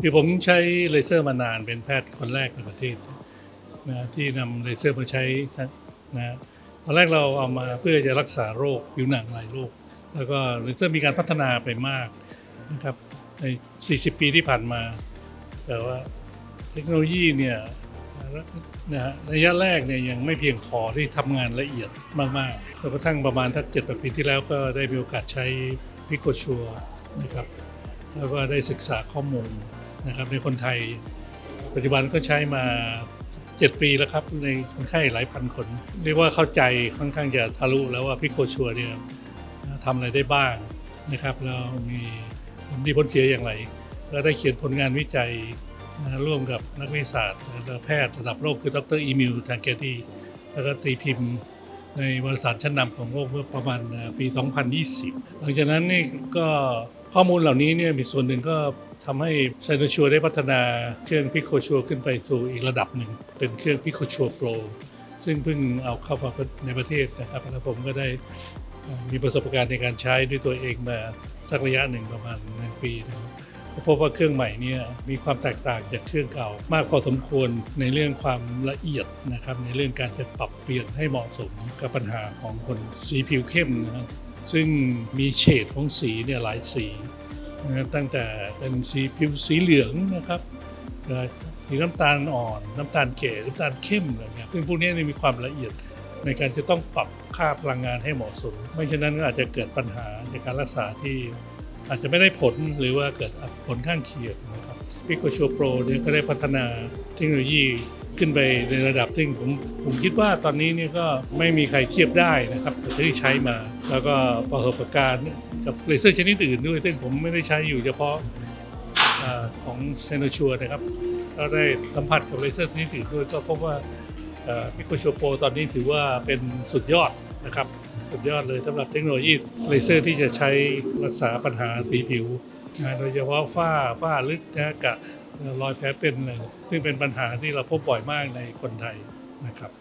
คือผมใช้เลเซอร์มานานเป็นแพทย์คนแรกในประเทศนะที่นำเลเซอร์มาใช้นะตอนแรกเราเอามาเพื่อจะรักษาโรคผิวหนังหลายโรคแล้วก็เลเซอร์มีการพัฒนาไปมากนะครับใน 40 ปีที่ผ่านมา แต่ว่าเทคโนโลยีเนี่ยนะฮะระยะแรกเนี่ยยังไม่เพียงพอที่ทำงานละเอียดมากๆจนกระทั่งประมาณทักเจ็ดปีที่แล้วก็ได้มีโอกาสใช้พิโคชัวนะครับ แล้วก็ได้ศึกษาข้อมูล นะครับในคนไทย ปัจจุบันก็ใช้มา 7 ปีแล้วครับในคนไข้หลายพันคน เรียกว่าเข้าใจค่อนข้างจะทะลุแล้วว่าพิโคชัวเนี่ยทำอะไรได้บ้างนะครับแล้วมีผลดีผลเสียอย่างไร แล้วได้เขียนผลงานวิจัยนะร่วมกับนักวิทยาศาสตร์และแพทย์ระดับโลกคือดรอีมิลทางเกตีแล้วก็ตีพิมพ์ในวารสารชั้นนำของโลกเมื่อประมาณปี 2020 หลังจากนั้นนี่ก็ข้อมูลเหล่านี้เนี่ยมีส่วนหนึ่งก็ ทำให้ไซโนชัวได้พัฒนาเครื่องพิโคชัวขึ้นไปสู่อีกระดับหนึ่ง เป็นเครื่องพิโคชัวโปรซึ่งเพิ่งเอาเข้ามาในประเทศนะครับแล้วผมก็ได้มีประสบการณ์ในการใช้ด้วยตัวเองมาสักระยะหนึ่งประมาณหนึ่งปีนะครับพบว่าเครื่องใหม่เนี่ยมีความแตกต่างจากเครื่องเก่า มากพอสมควรในเรื่องความละเอียดนะครับในเรื่องการจะปรับเปลี่ยนให้เหมาะสมกับปัญหาของคนสีผิวเข้มนะครับซึ่งมีเฉดของสีเนี่ยหลายสี ตั้งแต่เป็นสีผิวสีเหลืองนะครับสีน้ำตาลอ่อน น้ำตาลเก๋น้ำตาลเข้มอะไรเงี้ยซึ่งพวกนี้นี่มีความละเอียดในการจะต้องปรับค่าพลังงานให้เหมาะสม ไม่เช่นนั้นก็อาจจะเกิดปัญหาในการรักษาที่อาจจะไม่ได้ผลหรือว่าเกิดผลข้างเคียง นะครับพิโคชัวโปรเนี่ยก็ได้พัฒนาเทคโนโลยีขึ้นไปในระดับที่ผมผมคิดว่าตอนนี้เนี่ยก็ไม่มีใครเทียบได้นะครับกับที่ใช้มา แล้วก็ประสบการณ์กับเลเซอร์ชนิดอื่นด้วยซึ่งผมไม่ได้ใช้อยู่เฉพาะอของเซโนชัวนะครับก็ได้สัมผัสกับเลเซอร์ชนิดอื่นด้วยก็พบว่าพิโคชัวโปรตอนนี้ถือว่าเป็นสุดยอดนะครับ สุดยอดเลยสำหรับเทคโนโลยีเลเซอร์ที่จะใช้รักษาปัญหาสีผิว นะโดยเฉพาะฝ้าฝ้าลึกนะกะรอยแผลเป็นซึ่งเป็นปัญหาที่เราพบบ่อยมากในคนไทยนะครับ